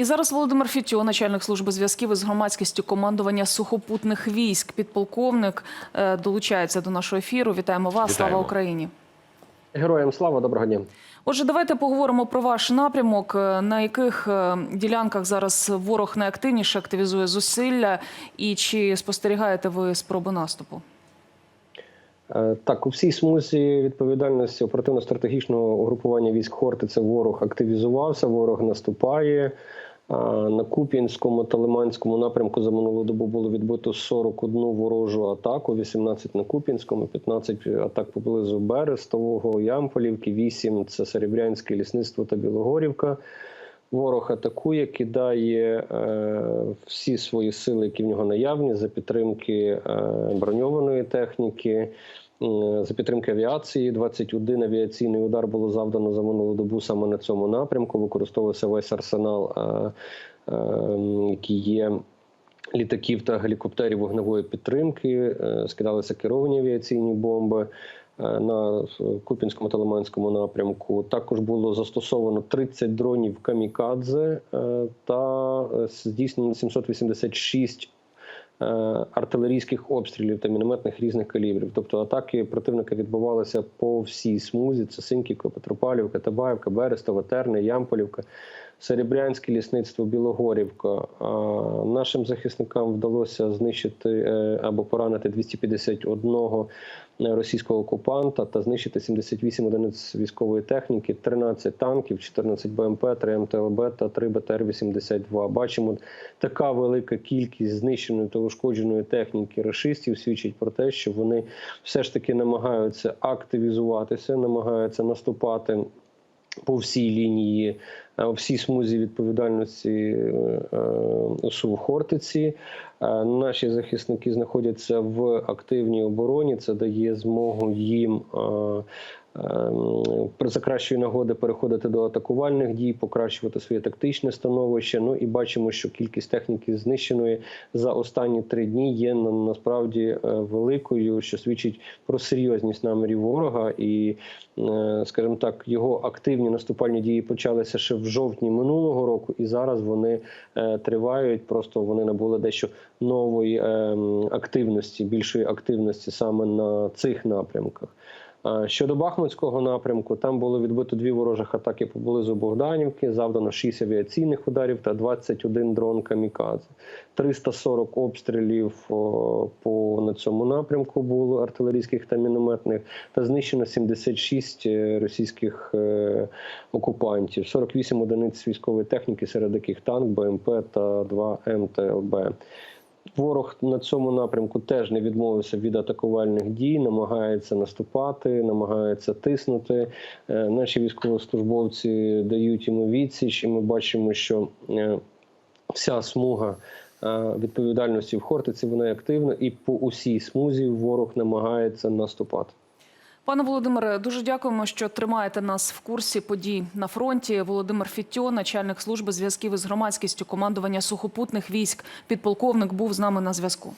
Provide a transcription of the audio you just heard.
І зараз Володимир Фітьо, начальник служби зв'язків із громадськістю командування сухопутних військ, підполковник, е, долучається до нашого ефіру. Вітаємо вас! Слава Україні! Героям слава, доброго дня. Отже, давайте поговоримо про ваш напрямок, е, на яких е, ділянках зараз ворог найактивніше активізує зусилля, і чи спостерігаєте ви спроби наступу? Так, у всій смузі відповідальності оперативно-стратегічного угрупування військ Хортиця ворог активізувався, ворог наступає. На Куп'янському та Лиманському напрямку за минулу добу було відбито 41 ворожу атаку, 18 на Куп'янському, 15 атак поблизу Берестового, Ямполівки, 8 – це Серебрянське лісництво та Білогорівка. Ворог атакує, кидає е, всі свої сили, які в нього наявні, за підтримки е, броньованої техніки, за підтримки авіації. 21 авіаційний удар було завдано за минулу добу саме на цьому напрямку. Використовувався весь арсенал, е, е, який є. Літаків та гелікоптерів вогневої підтримки е, скидалися керовані авіаційні бомби е, на Купінському та Лиманському напрямку. Також було застосовано 30 дронів камікадзе е, та е, здійснено 786 е, артилерійських обстрілів та мінометних різних калібрів. Тобто атаки противника відбувалися по всій смузі: це Синківка, Петропавлівка, Табаївка, Берестова, Терни, Ямполівка. Серебрянське лісництво Білогорівка. Нашим захисникам вдалося знищити е, або поранити 251 російського окупанта та знищити 78 одиниць військової техніки, 13 танків, 14 БМП, 3 МТЛБ та 3 БТР-82. Бачимо, така велика кількість знищеної та ушкодженої техніки рашистів свідчить про те, що вони все ж таки намагаються активізуватися, намагаються наступати по всій лінії, всій смузі відповідальності е, е, СУ в Хортиці. Е, Наші захисники знаходяться в активній обороні. Це дає змогу їм е, е, при закращої нагоди переходити до атакувальних дій, покращувати своє тактичне становище. Ну і бачимо, що кількість техніки знищеної за останні три дні є на- насправді е, великою, що свідчить про серйозність намірів ворога. І, е, скажімо так, його активні наступальні дії почалися ще в жовтні минулого року, і зараз вони е, тривають. Просто вони набули дещо нової е, активності, більшої активності саме на цих напрямках. А Щодо Бахмутського напрямку, там було відбито дві ворожих атаки поблизу Богданівки, завдано 6 авіаційних ударів та 21 дрон камікадзе. 340 обстрілів по на цьому напрямку було артилерійських та мінометних, та знищено 76 е, російських е, окупантів, 48 одиниць військової техніки, серед яких танк, БМП та 2 МТЛБ. Ворог на цьому напрямку теж не відмовився від атакувальних дій, намагається наступати, намагається тиснути. Е, Наші військовослужбовці дають йому відсіч, і ми бачимо, що е, вся смуга е, відповідальності в Хортиці вона активна, і по усій смузі ворог намагається наступати. Пане Володимире, дуже дякуємо, що тримаєте нас в курсі подій на фронті. Володимир Фітьо, начальник служби зв'язків із громадськістю командування сухопутних військ, підполковник, був з нами на зв'язку.